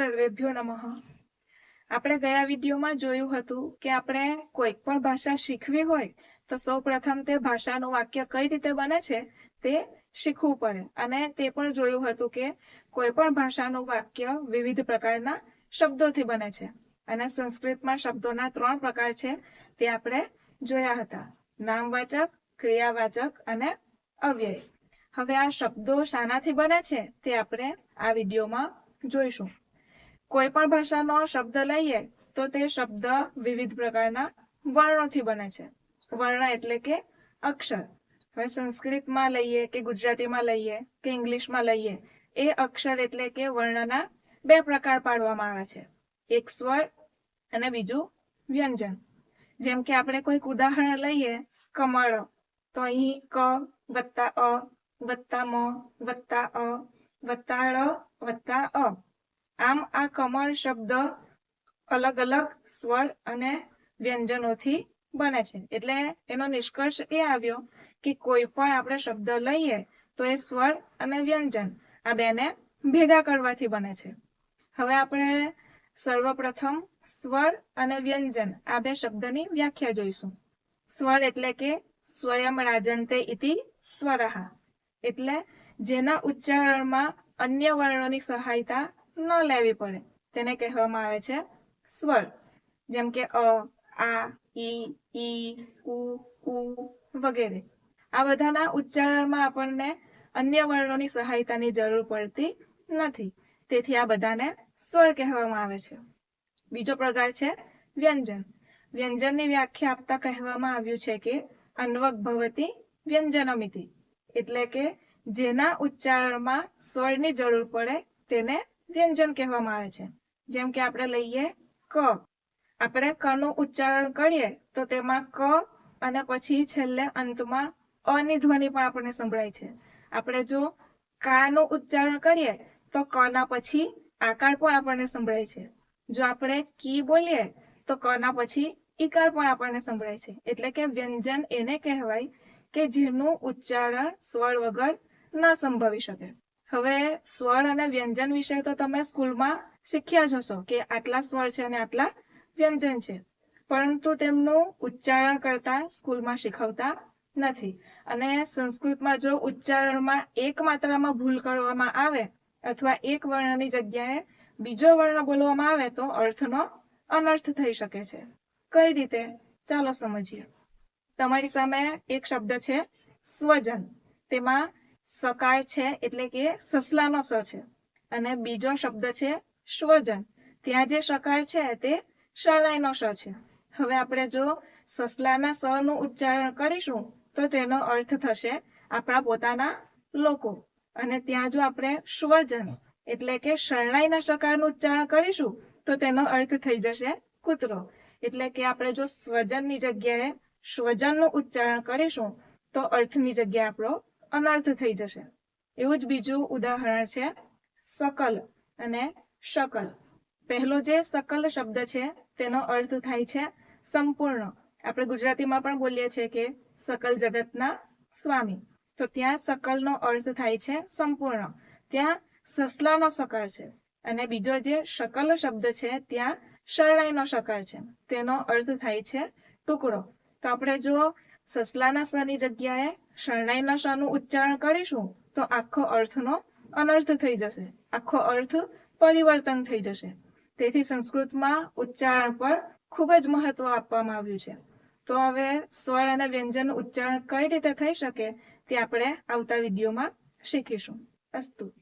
સર્વેભ્યો નમઃ આપણે ગયા વિડીયોમાં જોયું હતું કે આપણે કોઈ પણ ભાષા શીખવી હોય તો સૌ તે ભાષાનું વાક્ય કઈ રીતે બને છે તે શીખવું પડે અને તે પણ જોયું હતું કે કોઈ પણ ભાષાનું વાક્ય વિવિધ પ્રકારના શબ્દોથી બને છે અને સંસ્કૃતમાં શબ્દોના ત્રણ પ્રકાર છે તે આપણે જોયા હતા નામવાચક ક્રિયાવાચક અને અવ્યય હવે આ શબ્દો શાનાથી બને છે તે આપણે આ વિડીયોમાં જોઈશું કોઈ પણ ભાષાનો શબ્દ લઈએ, તો તે શબ્દ વિવિધ પ્રકારના વર્ણોથી બને છે. વર્ણ એટલે કે અક્ષર. હવે સંસ્કૃતમાં લઈએ કે ગુજરાતીમાં લઈએ કે ઇંગ્લિશમાં લઈએ, એ અક્ષર એટલે કે વર્ણના બે પ્રકાર પાડવામાં આવે છે. એક સ્વર અને બીજું વ્યંજન. જેમ કે આપણે કોઈક ઉદાહરણ લઈએ, કમળ. તો અહીં ક, વત્તા અ, વત્તા મ, વત્તા અ, વત્તા ળ, વત્તા અ. આમ આ કમળ શબ્દ અલગ અલગ સ્વર અને વ્યંજનોથી બને છે. એટલે એનો નિષ્કર્ષ એ આવ્યો કે કોઈ પણ આપણે શબ્દ લઈએ તો એ સ્વર અને વ્યંજન આ બેને ભેગા કરવાથી બને છે. હવે આપણે સર્વપ્રથમ સ્વર અને વ્યંજન આ બે શબ્દની વ્યાખ્યા જોઈશું. સ્વર એટલે કે સ્વયં રાજંતે ઇતિ સ્વરહ એટલે જેના ઉચ્ચારણમાં અન્ય વર્ણોની સહાયતા ન લેવી પડે. તેને કહેવામાં આવે છે સ્વર. જેમ કે અ, આ ઈ ઈ ઉ ઉ વગેરે. આ બધાના ઉચ્ચારણમાં આપણને અન્ય વર્ણોની સહાયતાની જરૂર પડતી નથી. તેથી આ બધાને સ્વર કહેવામાં આવે છે. બીજો પ્રકાર છે વ્યંજન. વ્યંજનની વ્યાખ્યા આપતા કહેવામાં આવ્યું છે કે અન્વક ભવતી વ્યંજનમિતિ. એટલે કે જેના ઉચ્ચારણમાં સ્વરની જરૂર પડે તેને વ્યંજન કહેવામાં આવે છે. જેમ કે આપણે લઈએ ક. આપણે ક નું ઉચ્ચારણ કરીએ તો તેમાં ક અને પછી છેલ્લે અંતમાં અની ધ્વનિ પણ આપણને સંભળાય છે. આપણે જો કા નું ઉચ્ચારણ કરીએ તો ક ના પછી આકાર પણ આપણને સંભળાય છે. જો આપણે કી બોલીએ તો ક ના પછી ઈકાર પણ આપણને સંભળાય છે. એટલે કે વ્યંજન એને કહેવાય કે જેનું ઉચ્ચારણ સ્વર વગર ન સંભવી શકે. હવે સ્વર અને વ્યંજન વિશે તો તમે સ્કૂલમાં શીખ્યા જ હશો કે આટલા સ્વર છે અને આટલા વ્યંજન છે. પરંતુ તેમનું ઉચ્ચારણ કરતા સ્કૂલમાં શીખવતા નથી. અને સંસ્કૃતમાં જો ઉચ્ચારણમાં એક માત્રામાં ભૂલ કરવામાં આવે અથવા એક વર્ણની જગ્યાએ બીજો વર્ણ બોલવામાં આવે તો અર્થનો અનર્થ થઈ શકે છે. કઈ રીતે? ચાલો સમજીએ. તમારી સામે એક શબ્દ છે સ્વજન. તેમાં સકાર છે એટલે કે સસલાનો સ છે. અને બીજો શબ્દ છે સ્વજન. ત્યાં જે સકાર છે તે શરણાઈનો સ છે. હવે આપણે જો સસલાના સ નું ઉચ્ચારણ કરીશું, તો તેનો અર્થ થશે આપણા પોતાના લોકો. અને ત્યાં જો આપણે સ્વજન એટલે કે શરણાઈના સકારનું ઉચ્ચારણ કરીશું, તો તેનો અર્થ થઈ જશે કૂતરો. એટલે કે આપણે જો સ્વજનની જગ્યાએ સ્વજનનું ઉચ્ચારણ કરીશું, તો અર્થની જગ્યાએ આપણો અનર્થ થઈ જશે. એવું જ બીજું ઉદાહરણ છે, સકલ અને શકલ. પહેલો જે સકલ શબ્દ છે, તેનો અર્થ થાય છે સંપૂર્ણ. આપણે ગુજરાતીમાં પણ બોલીએ છીએ કે સકલ જગતના સ્વામી. તો ત્યાં સકલનો અર્થ થાય છે સંપૂર્ણ. ત્યાં સસલાનો સકાર છે. અને બીજો જે શકલ શબ્દ છે, ત્યાં શરણાઈનો સકાર છે. તેનો અર્થ થાય છે ટુકડો. તો આપણે જો સસલાના સ્વની જગ્યાએ શરણાઈના સ્વનું ઉચ્ચારણ કરીશું, તો આખો અર્થનો અનર્થ થઈ જશે. આખો અર્થ પરિવર્તન થઈ જશે. તેથી સંસ્કૃતમાં ઉચ્ચારણ પર ખૂબ જ મહત્વ આપવામાં આવ્યું છે. તો હવે સ્વર અને વ્યંજનનું ઉચ્ચારણ કઈ રીતે થઈ શકે તે આપણે આવતા વિડીયોમાં શીખીશું. અસ્તુ.